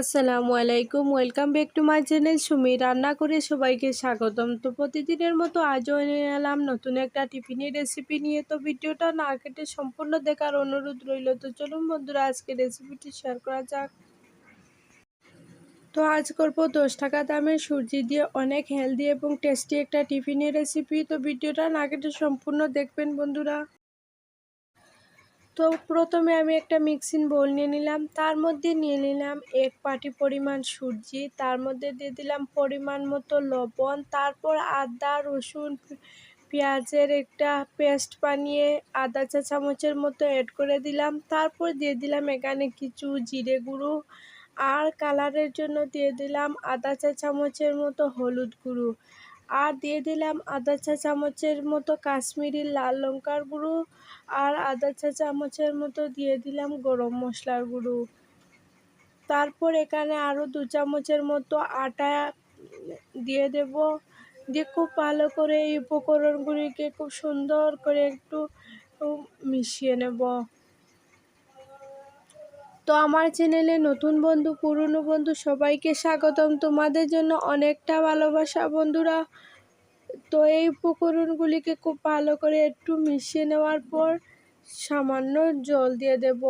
আসসালামু আলাইকুম, welcome back to my channel Sumi. রান্না করে সবাইকে স্বাগতম। তো প্রতিদিনের মতো আজও নিয়ে এলাম নতুন একটা টিফিনের রেসিপি নিয়ে। তো ভিডিওটা না কেটে সম্পূর্ণ দেখার অনুরোধ রইল। তো চলুন বন্ধুরা আজকে রেসিপিটি শেয়ার করা যাক। তো আজ করব দশ টাকা দামের সূর্যি দিয়ে অনেক হেলদি এবং টেস্টি একটা টিফিনের রেসিপি তো ভিডিওটা না কেটে সম্পূর্ণ দেখবেন বন্ধুরা। তো প্রথমে আমি একটা মিক্সিং বোল নিয়ে নিলাম। তার মধ্যে নিয়ে নিলাম এক পাটি পরিমাণ সুজি, তার মধ্যে দিয়ে দিলাম পরিমাণ মতো লবণ, তারপর আদা, রসুন, পেঁয়াজের একটা পেস্ট বানিয়ে আদা চা চামচের মতো অ্যাড করে দিলাম। তারপর দিয়ে দিলাম এখানে কিছু জিরে গুঁড়ো আর কালারের জন্য দিয়ে দিলাম আদা চা চামচের মতো হলুদ গুঁড়ো। আর দিয়ে দিলাম আধা চা চামচের মতো কাশ্মীরি লাল লঙ্কার গুঁড়ো আর আধা চা চামচের মতো দিয়ে দিলাম গরম মশলার গুঁড়ো। তারপর এখানে আরও দু চামচের মতো আটা দিয়ে দেব। দিয়ে খুব ভালো করে এই উপকরণগুলিকে খুব সুন্দর করে একটু মিশিয়ে নেব। তো আমার চ্যানেলে নতুন বন্ধু, পুরনো বন্ধু সবাইকে স্বাগতম। তোমাদের জন্য অনেকটা ভালোবাসা বন্ধুরা। তো এই উপকরণগুলিকে খুব ভালো করে একটু মিশিয়ে নেওয়ার পর সামান্য জল দিয়ে দেব।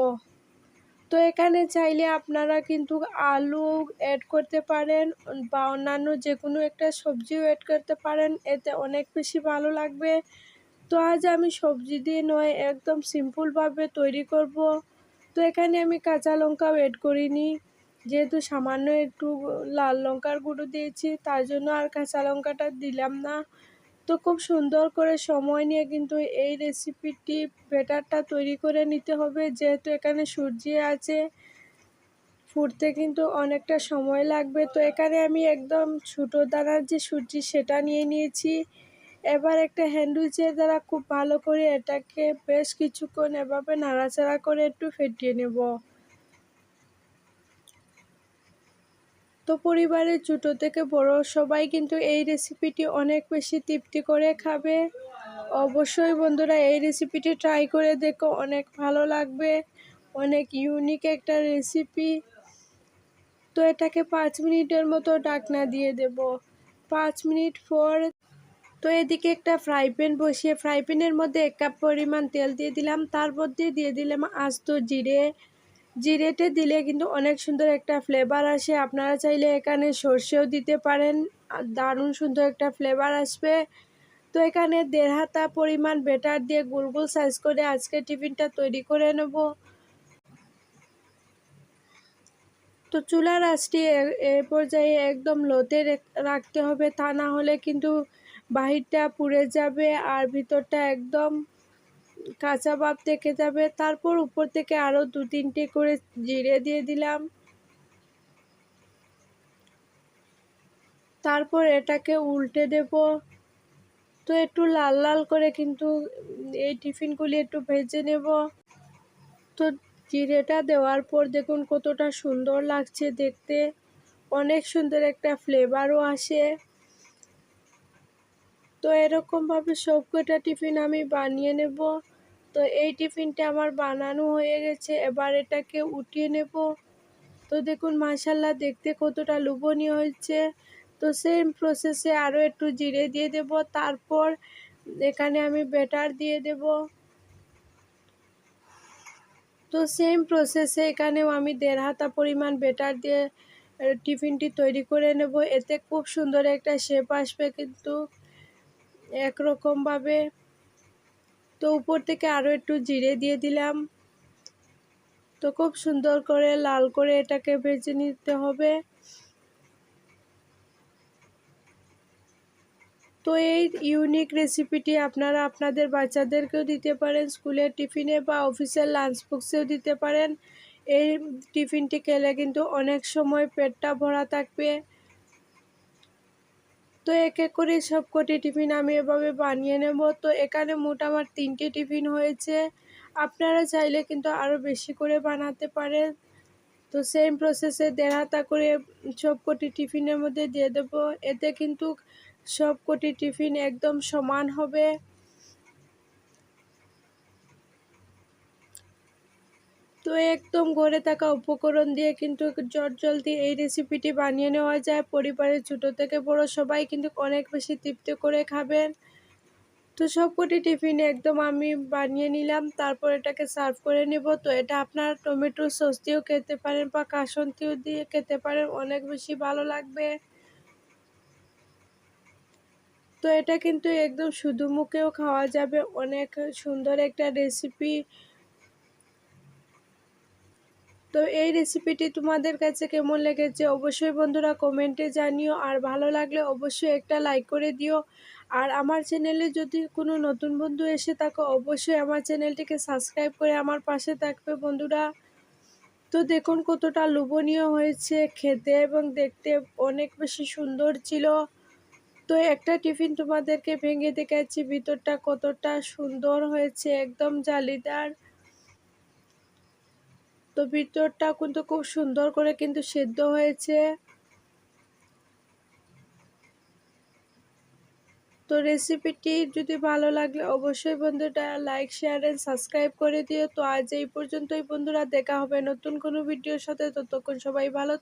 তো এখানে চাইলে আপনারা কিন্তু আলু অ্যাড করতে পারেন বা অন্যান্য যে কোনো একটা সবজিও অ্যাড করতে পারেন, এতে অনেক বেশি ভালো লাগবে। তো আজ আমি সবজি দিয়ে নয়, একদম সিম্পলভাবে তৈরি করব। তো এখানে আমি কাঁচা লঙ্কাও অ্যাড করিনি। যেহেতু সামান্য একটু লাল লঙ্কার গুঁড়ো দিয়েছি, তার জন্য আর কাঁচা লঙ্কাটা দিলাম না। তো খুব সুন্দর করে সময় নিয়ে কিন্তু এই রেসিপিটি বেটারটা তৈরি করে নিতে হবে। যেহেতু এখানে সূর্যি আছে, ফুটতে কিন্তু অনেকটা সময় লাগবে। তো এখানে আমি একদম ছোটো দানার যে সূর্যি, সেটা নিয়ে নিয়েছি। এবার একটা হ্যান্ডউইচের দ্বারা খুব ভালো করে এটাকে বেশ কিছুক্ষণ এভাবে নাড়াচাড়া করে একটু ফেটিয়ে নেব। তো পরিবারের ছোটো থেকে বড় সবাই কিন্তু এই রেসিপিটি অনেক বেশি তৃপ্তি করে খাবে। অবশ্যই বন্ধুরা এই রেসিপিটি ট্রাই করে দেখো, অনেক ভালো লাগবে, অনেক ইউনিক একটা রেসিপি তো এটাকে পাঁচ মিনিটের মতো ডাকনা দিয়ে দেব। পাঁচ মিনিট পর তো এদিকে একটা ফ্রাই প্যান বসিয়ে, ফ্রাই প্যানের মধ্যে এক কাপ পরিমাণ তেল দিয়ে দিলাম। তার মধ্যে দিয়ে দিলাম আস্ত জিরে। জিরেটে দিলে কিন্তু অনেক সুন্দর একটা ফ্লেভার আসে। আপনারা চাইলে এখানে সর্ষেও দিতে পারেন। দারুণ সুন্দর একটা ফ্লেভার আসবে। তো এখানে দেড় হাতা পরিমাণ বেটার দিয়ে গোল গোল সাইজ করে আজকে টিফিনটা তৈরি করে নেব। তো চুলার আঁচটি এ পর্যায়ে একদম লোতে রাখতে হবে। তা না হলে কিন্তু বাহিরটা পুড়ে যাবে আর ভিতরটা একদম কাঁচা ভাব থেকে যাবে। তারপর উপর থেকে আরও দু তিনটে করে জিরে দিয়ে দিলাম। তারপর এটাকে উল্টে দেব। তো একটু লাল লাল করে কিন্তু এই টিফিনগুলি একটু ভেজে নেব। তো জিরেটা দেওয়ার পর দেখুন কতটা সুন্দর লাগছে দেখতে। অনেক সুন্দর একটা ফ্লেভারও আসে। তো এরকমভাবে সব কটা টিফিন আমি বানিয়ে নেব। তো এই টিফিনটা আমার বানানো হয়ে গেছে, এবার এটাকে উঠিয়ে নেব। তো দেখুন মাসাল্লা দেখতে কতটা লোভনীয় হয়েছে। তো সেম প্রসেসে আরও একটু জিরে দিয়ে দেব, তারপর এখানে আমি ব্যাটার দিয়ে দেব। তো সেম প্রসেসে এখানেও আমি দেড় হাতা পরিমাণ বেটার দিয়ে টিফিনটি তৈরি করে নেব। এতে খুব সুন্দর একটা শেপ আসবে কিন্তু। একরকমভাবে। তো উপর থেকে আরও একটু জিরে দিয়ে দিলাম। তো খুব সুন্দর করে লাল করে এটাকে ভেজে নিতে হবে। তো এই ইউনিক রেসিপিটি আপনারা আপনাদের বাচ্চাদেরকেও দিতে পারেন, স্কুলের টিফিনে বা অফিসের লাঞ্চ বক্সেও দিতে পারেন। এই টিফিনটি খেলে কিন্তু অনেক সময় পেটটা ভরা থাকবে। তো এক এক করে সব কটি টিফিন আমি এভাবে বানিয়ে নেব। তো এখানে মোট আমার তিনটি টিফিন হয়েছে। আপনারা চাইলে কিন্তু আরও বেশি করে বানাতে পারেন। তো সেম প্রসেসে দেড় হাতা করে সব কটি টিফিনের মধ্যে দিয়ে দেব। এতে কিন্তু সব কটি টিফিন একদম সমান হবে। তো একদম ঘরে থাকা উপকরণ দিয়ে কিন্তু জলদি এই রেসিপিটি বানিয়ে নেওয়া যায়। পরিবারের ছোটো থেকে বড় সবাই কিন্তু অনেক বেশি তৃপ্তি করে খাবেন। তো সবকটি টিফিন একদম আমি বানিয়ে নিলাম, তারপর এটাকে সার্ভ করে নেব। তো এটা আপনার টমেটো সস দিয়েও খেতে পারেন বা কাসন্তিও দিয়ে খেতে পারেন, অনেক বেশি ভালো লাগবে। তো এটা কিন্তু একদম শুধু মুখেও খাওয়া যাবে, অনেক সুন্দর একটা রেসিপি তো এই রেসিপিটি তোমাদের কাছে কেমন লেগেছে অবশ্যই বন্ধুরা কমেন্টে জানিও। আর ভালো লাগলে অবশ্যই একটা লাইক করে দিও। আর আমার চ্যানেলে যদি কোনো নতুন বন্ধু এসে থাকো, অবশ্যই আমার চ্যানেলটিকে সাবস্ক্রাইব করে আমার পাশে থাকবে বন্ধুরা। তো দেখুন কতটা লোভনীয় হয়েছে, খেতে এবং দেখতে অনেক বেশি সুন্দর ছিল। তো একটা টিফিন তোমাদেরকে ভেঙে দেখাচ্ছি, ভিতরটা কতটা সুন্দর হয়েছে, একদম জালিদার। তো ভিতরটা কিন্তু খুব সুন্দর করে কিন্তু সেদ্ধ হয়েছে। তো রেসিপিটি যদি ভালো লাগলে অবশ্যই বন্ধুটা লাইক শেয়ার অ্যান্ড সাবস্ক্রাইব করে দিও। তো আজ এই পর্যন্তই বন্ধুরা, দেখা হবে নতুন কোনো ভিডিওর সাথে। ততক্ষণ সবাই ভালো